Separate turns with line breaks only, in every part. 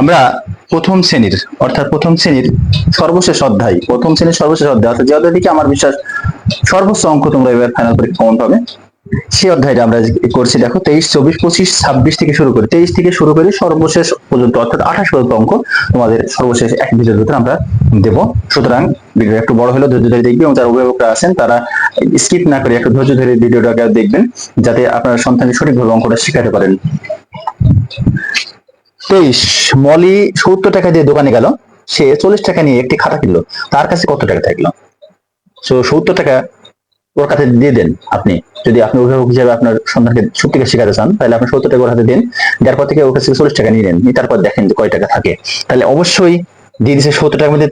আমরা প্রথম শ্রেণির, অর্থাৎ প্রথম শ্রেণির সর্বশেষ অধ্যায়, প্রথম শ্রেণির সর্বশেষ অধ্যায়, অর্থাৎ যে অধ্যায় থেকে আমার বিশ্বাস সর্বোচ্চ অঙ্ক তোমরা এবার ফাইনাল পরীক্ষা কমন পাবে, সেই অধ্যায়টা আমরা করছি, দেখো, তেইশ, চব্বিশ, পঁচিশ, ছাব্বিশ থেকে শুরু করে, তেইশ থেকে শুরু করে সর্বশেষ পর্যন্ত, অর্থাৎ আঠাশ পর্যন্ত অঙ্ক তোমাদের সর্বশেষ এক ভিডিওর ভিতরে আমরা দেব। সুতরাং ভিডিও একটু বড় হলেও ধৈর্য ধরে দেখবে এবং যারা অভিভাবকরা আছেন, তারা স্কিপ না করে একটু ধৈর্য ধরে ভিডিওটাকে দেখবেন, যাতে আপনার সন্তানকে সঠিকভাবে অঙ্কটা শেখাতে পারেন। তেইশ মলি সত্তর টাকা দিয়ে দোকানে গেল, সে চল্লিশ টাকা নিয়ে একটি খাতা কিনলো, তার কাছে কত টাকা থাকল? সো সত্তর টাকা ওর কাছে দিয়ে দেন আপনি। যদি আপনি অভিভাবক হিসেবে আপনার সন্তানকে সত্যিকার শেখাতে চান, তাহলে আপনি সত্তর টাকা ওর হাতে দিন। যার পর থেকে ওর কাছে চল্লিশ টাকা নিয়ে নেন। তারপর দেখেন যে কয় টাকা থাকে। তাহলে অবশ্যই দিয়ে দিছে সত্তর টাকার মধ্যে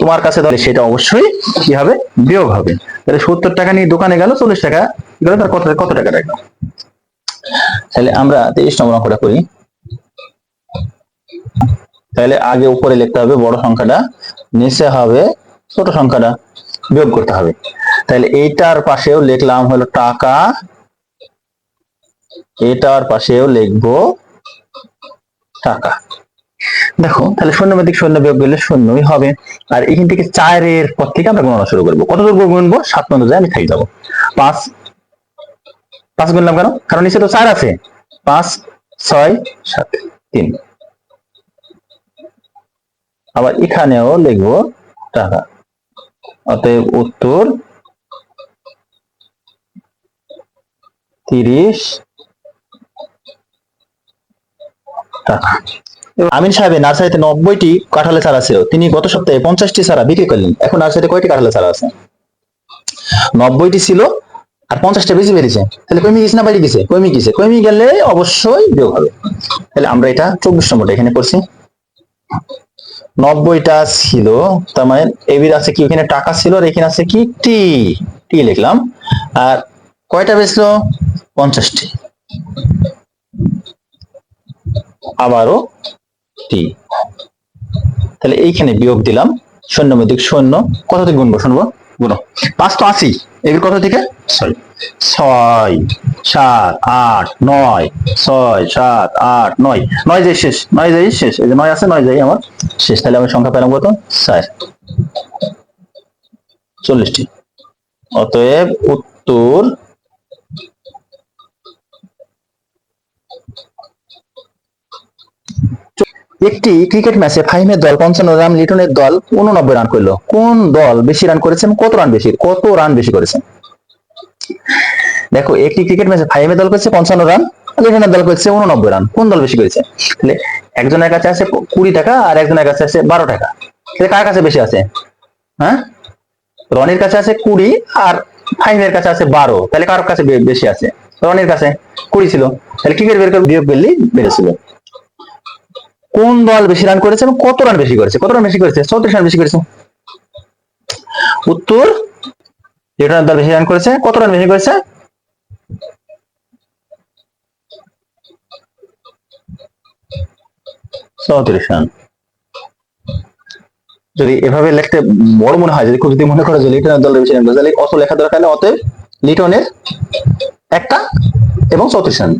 তোমার কাছে তাহলে সেটা অবশ্যই কি হবে বিয়োগ হবে। তাহলে সত্তর টাকা নিয়ে দোকানে গেল, চল্লিশ টাকা, গেল, তার কত কত টাকা রাখল? তাহলে আমরা তেইশ নম্বর অঙ্কটা করি। তাহলে আগে উপরে লিখতে হবে বড় সংখ্যাটা, নিচে হবে ছোট সংখ্যাটা, বিয়োগ করতে হবে। তাহলে এইটার পাশেও লিখলাম হলো টাকা, এটার পাশেও লিখব টাকা। দেখো, তাহলে শূন্য মধ্যে শূন্য বিয়োগ করলে শূন্যই হবে। আর এখান থেকে চারের পর থেকে আমরা গণনা শুরু করব। কত দূর গুনবো? সাত পর্যন্ত আমি খাই যাব। পাঁচ পাঁচ গুনলাম কেন? কারণ নিচে তো চার আছে। পাঁচ, ছয়, সাত, তিন। আবার এখানেও লিখব টাকা। অতএব উত্তর তিরিশ টাকা। আমিন সাহেবের নার্সারিতে নব্বইটি কাঁঠালের চারা ছিল। তিনি গত সপ্তাহে পঞ্চাশটি চারা বিক্রি করলেন। এখন নার্সারিতে কয়টি কাঁঠালের চারা আছে? নব্বইটি ছিল আর পঞ্চাশটা বেশি বেরিয়েছে তাহলে কমি গেছে না বাড়ি গেছে? কমি গেছে? কমি গেলে অবশ্যই বিয়োগ হবে। তাহলে আমরা এটা চব্বিশ নম্বরটা এখানে করছি নব্বইটা ছিল, তার মানে এবির আছে কি? ওখানে টাকা ছিল আর এখানে আছে কি? টি টি লিখলাম। আর কয়টা বেচলো? পঞ্চাশটি। আবারও টি তাহলে এইখানে বিয়োগ দিলাম। শূন্য মধ্যে শূন্য। কত গুনবো? শুনব? গুনো। পাঁচ তো আশি এবির কত থেকে সরি ছয় সাত আট নয় ছয় সাত আট নয়। নয় যাই শেষ নয় যাই শেষ। এই যে নয় আছে নয় যাই আমার। শেষ তাহলে আমি সংখ্যা পেলাম কত? চার। চল্লিশটি। অতএব উত্তর একটি ক্রিকেট ম্যাচে ফাহিমের দল পঞ্চান্ন রান, লিটনের দল উননব্বই রান করল। কোন দল বেশি রান করেছে এবং কত রান বেশি, কত রান বেশি করেছে? দেখো, একটি ক্রিকেট ম্যাচে ফাহিমের দল করেছে পঞ্চান্ন রান, লিটনের দল করেছে উননব্বই রান। কোন দল বেশি করেছে? তাহলে একজনের কাছে আছে কুড়ি টাকা আর একজনের কাছে আছে বারো টাকা। তাহলে কার কাছে বেশি আছে? হ্যাঁ? রনির কাছে আছে কুড়ি আর ফাহিমের কাছে আছে বারো। তাহলে কার কাছে বেশি আছে? রনির কাছে কুড়ি ছিল। তাহলে ক্রিকেট বের করে বিয়োগ করলেই বেড়েছিল। কোন দল বেশি রান করেছে এবং কত রান বেশি করেছে? কত রান বেশি করেছে? চৌত্রিশ রান বেশি করেছে। উত্তর লিটনের দল বেশি রান করেছে, কত রান বেশি করেছে? চৌত্রিশ রান যদি এভাবে লিখতে বড় মনে হয়, যদি খুব যদি মনে করো যে লিটনের দল বেশি রান তাহলে অত লেখা দরকার নেই, অতএব লিটনের একটা এবং চৌত্রিশ রান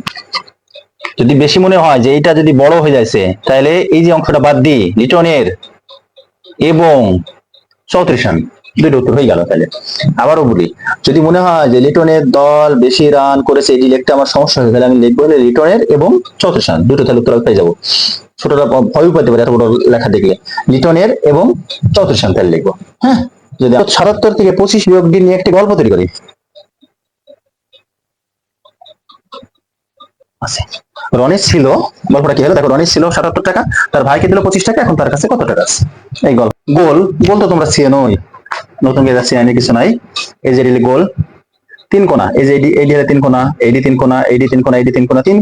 যদি বেশি মনে হয় যে এটা যদি বড় হয়ে যাচ্ছে তাহলে এই যে অংশটা বাদ দিই লিটনের এবং চৌত্রিশ রান দুটো উত্তর হয়ে গেল তাহলে। আবারও বলি, যদি মনে হয় যে লিটনের দল বেশি রান করেছে এটি লিখতে আমার সমস্যা হয়ে তাহলে আমি লিখব লিটনের এবং চৌত্রিশ রান দুটো তাহলে উত্তর পেয়ে যাব। ছোটরা ভ- ভয় পেতে পারে, এত বড় লেখা দেখলে। লিটনের এবং চৌত্রিশ রান তাহলে লিখব হ্যাঁ? যদি সাতাত্তর থেকে পঁচিশ বিয়োগ দিয়ে নিয়ে একটি গল্প তৈরি করি আছে রনির ছিল গল্পটা কি হলো দেখো রনির ছিল সাতাত্তর টাকা তার ভাইকে দিল পঁচিশ টাকা এখন তার কাছে কত টাকা আছে এই গল্প গোল গোল তো তোমরা চেনোই নতুন করে চেনে কিছু নাই এই যে গোল তিন কোনা এই যে এডি তিন কোনা এডি তিন কোনা এডি তিন কোনা এডি তিন কোনা তিন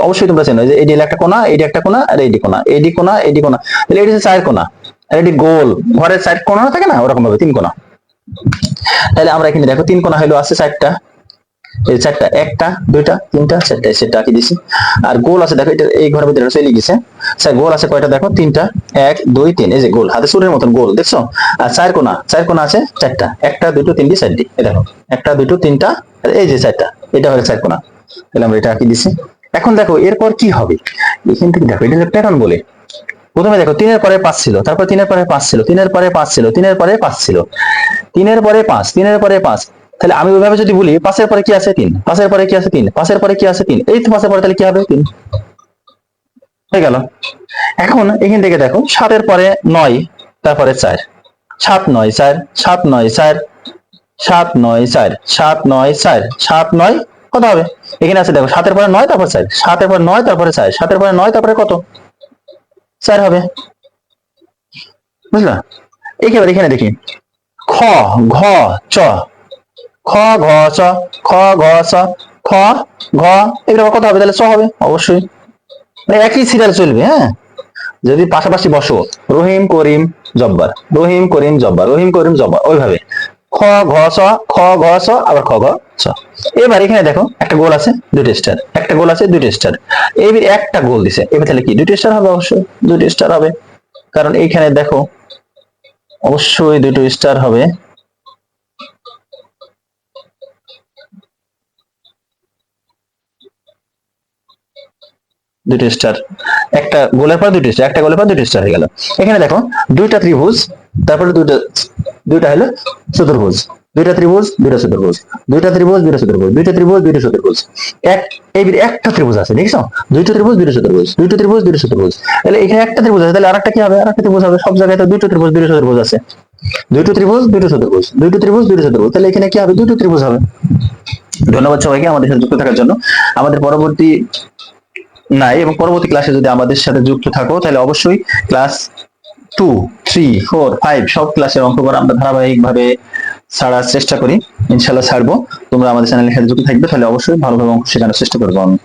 অবশ্যই তোমরা চেনো যে এডি একটা কোনা এডি একটা কোনা আর এডি কোনা এডি কোনা এডি কোনা তাহলে এডি চার কোনা আর এডি গোল ঘরের চার কোনা থাকে না ওরকম ভাবে তিন কোনা তাহলে আমরা এখানে দেখো তিন কোনা হলো আছে চারটা এই চারটা, একটা, দুইটা, তিনটা, চারটা সেটা আঁকি দিছি। আর গোল আছে, দেখো, এটা এই ঘরের ভিতরে চলে গেছে। স্যার, গোল আছে কয়টা? দেখো, তিনটা, এক, দুই, তিন, এই যে গোল, হাতে সুরের মতন গোল, দেখছ? আর চার কোনা চার কোনা আছে চারটা, একটা, দুটো, তিনটি, চারটি, এই দেখো, একটা, দুটো, তিনটা এই যে চারটা, এটা চার কোনা। এটা আঁকি দিছি। এখন দেখো, এরপর কি হবে? এখান থেকে দেখো, এটা প্যাটার্ন বলে। প্রথমে দেখো, তিনের পরে পাঁচ ছিল, তারপর তিনের পরে পাঁচ ছিল, তিনের পরে পাঁচ ছিল, তিনের পরে পাঁচ ছিল, তিনের পরে পাঁচ, তিনের পরে পাঁচ তাহলে আমি ওইভাবে যদি বলি, পাঁচের পরে কি আছে তিন? পাঁচের পরে কি আছে তিন? পাঁচের পরে কি আছে তিন? এই তো পাঁচের পরে তাহলে কি হবে? তিন। হয়ে গেল। এখন এখান থেকে দেখো, সাতের পরে নয়, তারপরে চার। সাত নয়, চার। সাত নয়, চার। সাত নয়, চার। সাত নয়, চার। সাত নয়, কত হবে? এখানে আছে দেখো, সাতের পরে নয়, তারপর চার। সাতের পরে নয়, তারপরে চার। সাতের পরে নয়, তারপরে কত? চার হবে। বুঝলা? এখানে দেখি। খ, ঘ, চ। খ, ঘ, চ, খ, ঘ, চ, খ, ঘ, এগুলো কত হবে? তাহলে চ হবে, অবশ্যই। মানে একই সিরিয়াল চলবে হ্যাঁ? যদি পাশাপাশি বসো, রহিম, করিম, জব্বার। রহিম, করিম, জব্বার। রহিম, করিম, জব্বার, ওইভাবে। খ, ঘ ছ খ, ঘ ছ আবার খ, ঘ ছ এবার এখানে দেখো, একটা গোল আছে দুটো স্টার একটা গোল আছে দুটো স্টার এবার একটা গোল দিছে, এবার তাহলে কি দুটো স্টার হবে অবশ্যই দুটো স্টার হবে। কারণ এইখানে দেখো, অবশ্যই দুটো স্টার হবে। দুটো স্টার একটা গোলের পর দুটো স্টার একটা গোলের পর দুটো স্টার হয়ে গেল। এখানে দেখো, দুইটা ত্রিভুজ, তারপরে দুইটা দুইটা হলো চতুর্ভুজ। দুইটা ত্রিভুজ, দুইটা চতুর্ভুজ। দুইটা ত্রিভুজ, দুইটা চতুর্ভুজ। দুইটা ত্রিভুজ, দুইটা চতুর্ভুজ। এক, এই একটা ত্রিভুজ আছে, দেখছ? দুইটা ত্রিভুজ, দুইটা চতুর্ভুজ। দুইটা ত্রিভুজ, দুইটা চতুর্ভুজ। তাহলে এখানে একটা ত্রিভুজ আছে, তাহলে আরেকটা কি হবে? আরেকটা ত্রিভুজ হবে। সব জায়গায় তো দুইটা ত্রিভুজ, দুইটা চতুর্ভুজ আছে। দুইটা ত্রিভুজ, দুইটা চতুর্ভুজ। দুইটা ত্রিভুজ, দুইটা চতুর্ভুজ। তাহলে এখানে কি হবে? দুটো ত্রিভুজ হবে। ধন্যবাদ সবাইকে আমাদের সাথে যুক্ত থাকার জন্য। আমাদের পরবর্তী নাই এবং পরবর্তী ক্লাসে যদি আমাদের সাথে যুক্ত থাকো, তাহলে অবশ্যই class two three four five সব ক্লাসের অঙ্কগুলো আমরা ধারাবাহিকভাবে ছাড়ার চেষ্টা করি। ইনশাল্লাহ ছাড়বো। তোমরা আমাদের চ্যানেলের সাথে যুক্ত থাকবে, তাহলে অবশ্যই ভালোভাবে অঙ্ক শেখানোর চেষ্টা করব আমি।